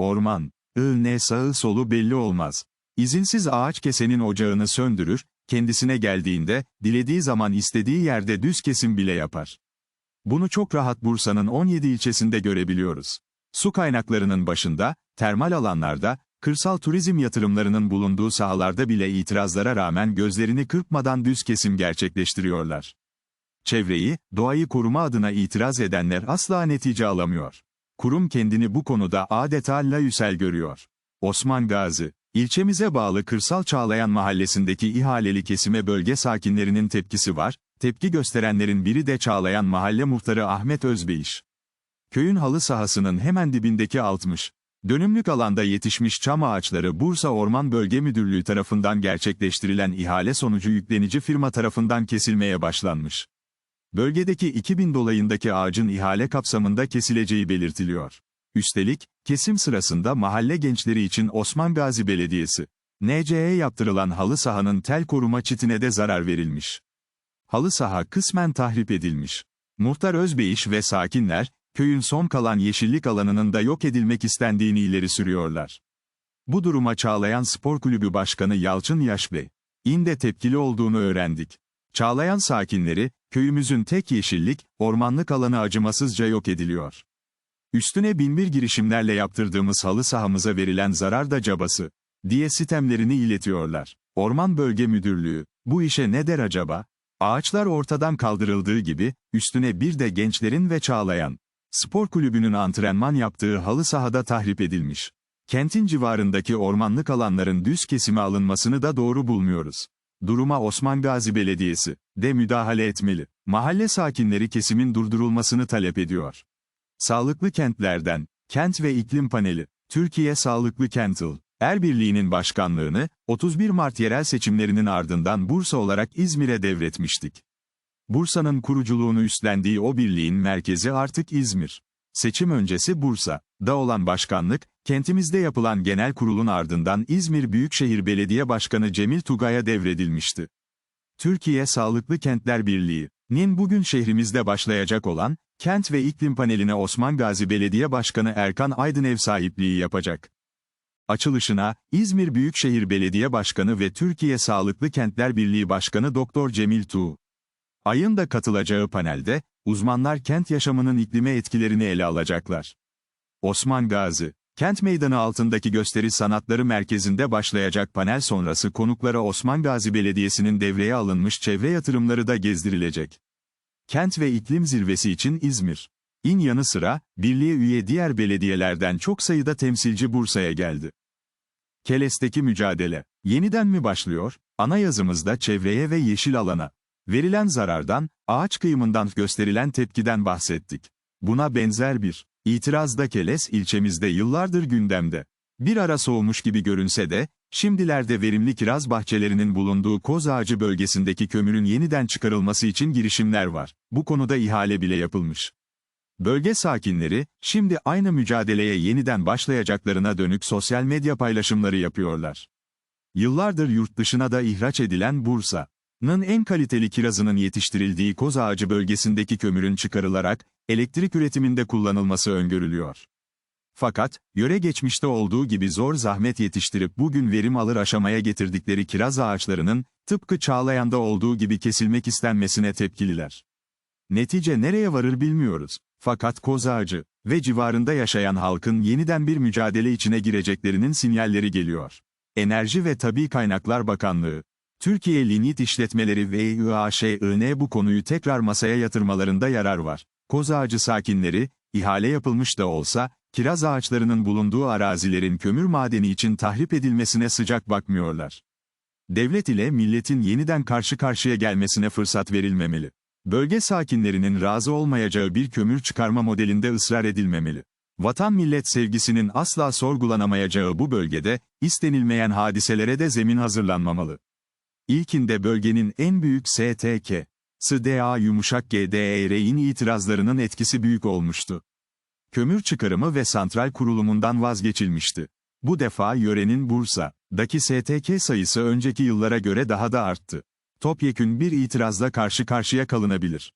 orman, ne sağı solu belli olmaz. İzinsiz ağaç kesenin ocağını söndürür, kendisine geldiğinde, dilediği zaman istediği yerde düz kesim bile yapar. Bunu çok rahat Bursa'nın 17 ilçesinde görebiliyoruz. Su kaynaklarının başında, termal alanlarda, kırsal turizm yatırımlarının bulunduğu sahalarda bile itirazlara rağmen gözlerini kırpmadan düz kesim gerçekleştiriyorlar. Çevreyi, doğayı koruma adına itiraz edenler asla netice alamıyor. Kurum kendini bu konuda adeta layüsel görüyor. Osman Gazi, ilçemize bağlı Kırsal Çağlayan mahallesindeki ihaleli kesime bölge sakinlerinin tepkisi var, tepki gösterenlerin biri de Çağlayan mahalle muhtarı Ahmet Özbeyiş. Köyün halı sahasının hemen dibindeki 60, dönümlük alanda yetişmiş çam ağaçları Bursa Orman Bölge Müdürlüğü tarafından gerçekleştirilen ihale sonucu yüklenici firma tarafından kesilmeye başlanmış. Bölgedeki 2000 dolayındaki ağacın ihale kapsamında kesileceği belirtiliyor. Üstelik, kesim sırasında mahalle gençleri için Osman Gazi Belediyesi, NC'ye yaptırılan halı sahanın tel koruma çitine de zarar verilmiş. Halı saha kısmen tahrip edilmiş. Muhtar Özbeyiş ve sakinler, köyün son kalan yeşillik alanının da yok edilmek istendiğini ileri sürüyorlar. Bu duruma Çağlayan Spor Kulübü Başkanı Yalçın Yaşbey, inde tepkili olduğunu öğrendik. Çağlayan sakinleri, köyümüzün tek yeşillik, ormanlık alanı acımasızca yok ediliyor. Üstüne binbir girişimlerle yaptırdığımız halı sahamıza verilen zarar da cabası, diye sitemlerini iletiyorlar. Orman Bölge Müdürlüğü, bu işe ne der acaba? Ağaçlar ortadan kaldırıldığı gibi, üstüne bir de gençlerin ve Çağlayan, spor kulübünün antrenman yaptığı halı sahada tahrip edilmiş. Kentin civarındaki ormanlık alanların düz kesime alınmasını da doğru bulmuyoruz. Duruma Osman Gazi Belediyesi de müdahale etmeli. Mahalle sakinleri kesimin durdurulmasını talep ediyor. Sağlıklı kentlerden, Kent ve İklim Paneli, Türkiye Sağlıklı Kentil, Er Birliği'nin başkanlığını, 31 Mart yerel seçimlerinin ardından Bursa olarak İzmir'e devretmiştik. Bursa'nın kuruculuğunu üstlendiği o birliğin merkezi artık İzmir. Seçim öncesi Bursa, da olan başkanlık, kentimizde yapılan genel kurulun ardından İzmir Büyükşehir Belediye Başkanı Cemil Tugay'a devredilmişti. Türkiye Sağlıklı Kentler Birliği'nin bugün şehrimizde başlayacak olan, Kent ve İklim Paneli'ne Osman Gazi Belediye Başkanı Erkan Aydın ev sahipliği yapacak. Açılışına, İzmir Büyükşehir Belediye Başkanı ve Türkiye Sağlıklı Kentler Birliği Başkanı Doktor Cemil Tuğ. Ayın da katılacağı panelde, uzmanlar kent yaşamının iklime etkilerini ele alacaklar. Osman Gazi, Kent Meydanı altındaki gösteri sanatları merkezinde başlayacak panel sonrası konuklara Osman Gazi Belediyesi'nin devreye alınmış çevre yatırımları da gezdirilecek. Kent ve iklim zirvesi için İzmir. İn yanı sıra, birliğe üye diğer belediyelerden çok sayıda temsilci Bursa'ya geldi. Keles'teki mücadele, yeniden mi başlıyor? Ana yazımızda çevreye ve yeşil alana, verilen zarardan, ağaç kıyımından gösterilen tepkiden bahsettik. Buna benzer bir, itiraz da Keles ilçemizde yıllardır gündemde. Bir ara soğumuş gibi görünse de, şimdilerde verimli kiraz bahçelerinin bulunduğu Koz Ağacı bölgesindeki kömürün yeniden çıkarılması için girişimler var. Bu konuda ihale bile yapılmış. Bölge sakinleri, şimdi aynı mücadeleye yeniden başlayacaklarına dönük sosyal medya paylaşımları yapıyorlar. Yıllardır yurt dışına da ihraç edilen Bursa'nın en kaliteli kirazının yetiştirildiği Koz Ağacı bölgesindeki kömürün çıkarılarak, elektrik üretiminde kullanılması öngörülüyor. Fakat, yöre geçmişte olduğu gibi zor zahmet yetiştirip bugün verim alır aşamaya getirdikleri kiraz ağaçlarının, tıpkı Çağlayan'da olduğu gibi kesilmek istenmesine tepkililer. Netice nereye varır bilmiyoruz. Fakat koz ağacı ve civarında yaşayan halkın yeniden bir mücadele içine gireceklerinin sinyalleri geliyor. Enerji ve Tabi Kaynaklar Bakanlığı, Türkiye Lignit İşletmeleri ve İAŞIN bu konuyu tekrar masaya yatırmalarında yarar var. Koz ağacı sakinleri, ihale yapılmış da olsa, kiraz ağaçlarının bulunduğu arazilerin kömür madeni için tahrip edilmesine sıcak bakmıyorlar. Devlet ile milletin yeniden karşı karşıya gelmesine fırsat verilmemeli. Bölge sakinlerinin razı olmayacağı bir kömür çıkarma modelinde ısrar edilmemeli. Vatan millet sevgisinin asla sorgulanamayacağı bu bölgede, istenilmeyen hadiselere de zemin hazırlanmamalı. İlkinde bölgenin en büyük STK, SDA yumuşak GDER'in itirazlarının etkisi büyük olmuştu. Kömür çıkarımı ve santral kurulumundan vazgeçilmişti. Bu defa yörenin Bursa'daki STK sayısı önceki yıllara göre daha da arttı topyekün bir itirazla karşı karşıya kalınabilir.